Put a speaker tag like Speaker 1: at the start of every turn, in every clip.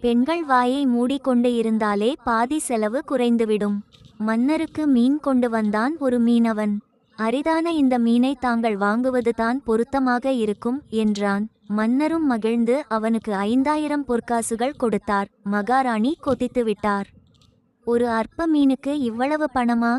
Speaker 1: பெண்கள் வாயை மூடிக்கொண்டு இருந்தாலே பாதி செலவு குறைந்துவிடும். மன்னருக்கு மீன் கொண்டு வந்தான் ஒரு மீனவன். அரிதான இந்த மீனை தாங்கள் வாங்குவது தான் பொருத்தமாக இருக்கும் என்றான். மன்னரும் மகிழ்ந்து அவனுக்கு ஐந்தாயிரம் பொற்காசுகள் கொடுத்தார். மகாராணி கொதித்து விட்டார். ஒரு அற்ப மீனுக்கு இவ்வளவு பணமா?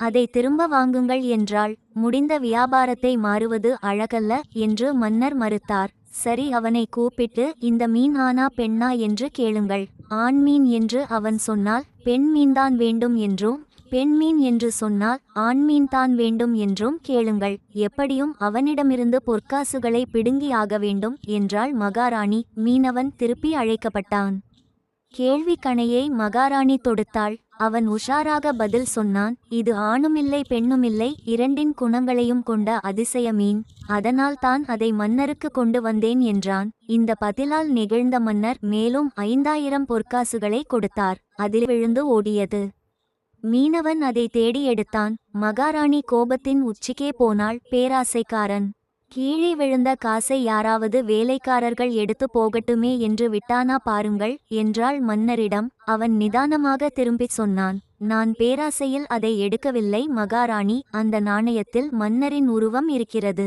Speaker 1: அதை திரும்ப வாங்குங்கள் என்றால் முடிந்த வியாபாரத்தை மாறுவது அழகல்ல என்று மன்னர் மறுத்தார். சரி அவனை கூப்பிட்டு இந்த மீன் ஆனா பெண்ணா என்று கேளுங்கள். ஆண் மீன் என்று அவன் சொன்னால் பெண் மீன்தான் வேண்டும் என்றும் பெண்மீன் என்று சொன்னால் ஆண்மீன் தான் வேண்டும் என்றும் கேளுங்கள். எப்படியும் அவனிடமிருந்து பொற்காசுகளை பிடுங்கி ஆக வேண்டும் என்றாள் மகாராணி. மீனவன் திருப்பி அழைக்கப்பட்டான். கேள்வி கணையை மகாராணி தொடுத்தாள். அவன் உஷாராக பதில் சொன்னான் இது ஆணுமில்லை பெண்ணுமில்லை இரண்டின் குணங்களையும் கொண்ட அதிசய மீன். அதனால் தான் அதை மன்னருக்கு கொண்டு வந்தேன் என்றான். இந்த பதிலால் நெகிழ்ந்த மன்னர் மேலும் ஐந்தாயிரம் பொற்காசுகளை கொடுத்தார். அதில் விழுந்து ஓடியது. மீனவன் அதை தேடி எடுத்தான். மகாராணி கோபத்தின் உச்சிக்கே போனாள் பேராசைக்காரன். கீழே விழுந்த காசை யாராவது வேலைக்காரர்கள் எடுத்து போகட்டுமே என்று விட்டானா பாருங்கள் என்றாள் மன்னரிடம். அவன் நிதானமாக திரும்பிச் சொன்னான். நான் பேராசையில் அதை எடுக்கவில்லை மகாராணி அந்த நாணயத்தில் மன்னரின் உருவம் இருக்கிறது.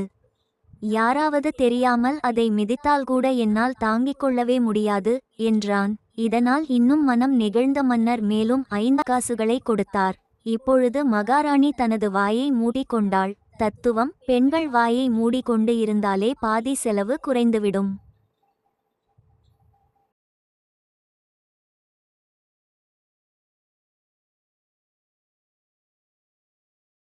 Speaker 1: யாராவது தெரியாமல் அதை மிதித்தால் கூட என்னால் தாங்கிக் கொள்ளவே முடியாது என்றான். இதனால் இன்னும் மனம் நெகிழ்ந்த மன்னர் மேலும் ஐந்து காசுகளை கொடுத்தார். இப்பொழுது மகாராணி தனது வாயை மூடிக்கொண்டாள் தத்துவம் பெண்கள் வாயை மூடிக்கொண்டு இருந்தாலே பாதி செலவு குறைந்துவிடும்.